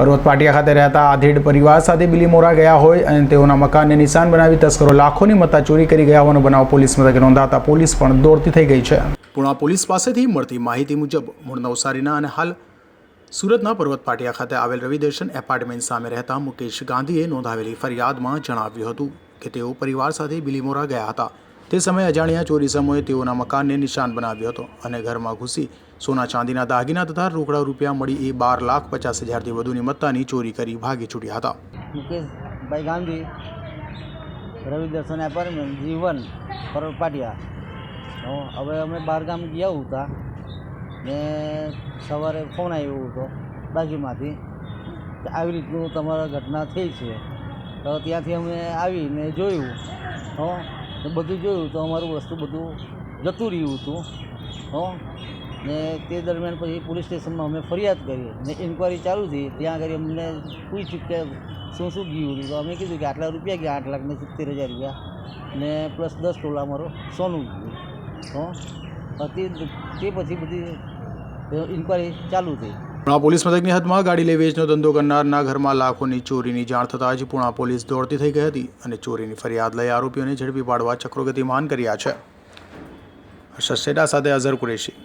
પર્વત પાટિયા ખાતે રહેતા આધેડ પરિવાર સાથે બિલીમોરા ગયા હોય અને તેઓના મકાનને નિશાન બનાવી તસ્કરો લાખોની મત્તા ચોરી કરી ગયા હોવાનો બનાવ પોલીસ મથકે નોંધાતા પોલીસ પણ દોડતી થઈ ગઈ છે. પૂણા પોલીસ પાસેથી મળતી માહિતી મુજબ મૂળ નવસારીના અને હાલ સુરતના પર્વત પાટિયા ખાતે આવેલ રવિદર્શન એપાર્ટમેન્ટ સામે રહેતા મુકેશ ગાંધીએ નોંધાવેલી ફરિયાદમાં જણાવ્યું હતું કે તેઓ પરિવાર સાથે બિલીમોરા ગયા હતા. તે સમયે અજાણ્યા ચોરી સમયે તેઓના મકાનને નિશાન બનાવ્યો હતો અને ઘરમાં ઘૂસી સોના ચાંદીના દાગીના તથા રોકડા રૂપિયા મળી એ બાર લાખ પચાસ હજારથી વધુની મત્તાની ચોરી કરી ભાગી છૂટ્યા હતા. મુકેશભાઈ ગાંધી રવિ દર્શન એપાર્ટમેન્ટ જીવન પરોળ પાટિયા. હવે અમે બહાર ગામ ગયા હતા. ને સવારે ફોન આવ્યો હતો બાજુમાંથી આવી રીતનું તમારા ઘટના થઈ છે. તો ત્યાંથી અમે આવીને જોયું. હો તો બધું જોયું તો અમારું વસ્તુ બધું જતું રહ્યું હતું, હો. ને તે દરમિયાન પછી પોલીસ સ્ટેશનમાં અમે ફરિયાદ કરી ને ઇન્કવાયરી ચાલુ થઈ. ત્યાં આગળ અમને પૂછ્યું કે શું શું ગયું હતું. તો અમે કીધું કે આટલા રૂપિયા ગયા, આઠ લાખ ને સિત્તેર હજાર રૂપિયા ને પ્લસ દસ ટોલા અમારો સોનું ગયું, હો. તે પછી બધી ઇન્કવાયરી ચાલુ થઈ. પુણા પોલીસ મથકની હદમાં ગાડી લઈ વેચનો ધંધો કરનારના ઘરમાં લાખોની ચોરીની જાણ થતાં જ પૂણા પોલીસ દોડતી થઈ ગઈ હતી અને ચોરીની ફરિયાદ લઈ આરોપીઓને ઝડપી પાડવા ચક્રો ગતિમાન કર્યા છે. હર્ષદ સેડા સાથે અઝર કુરેશી.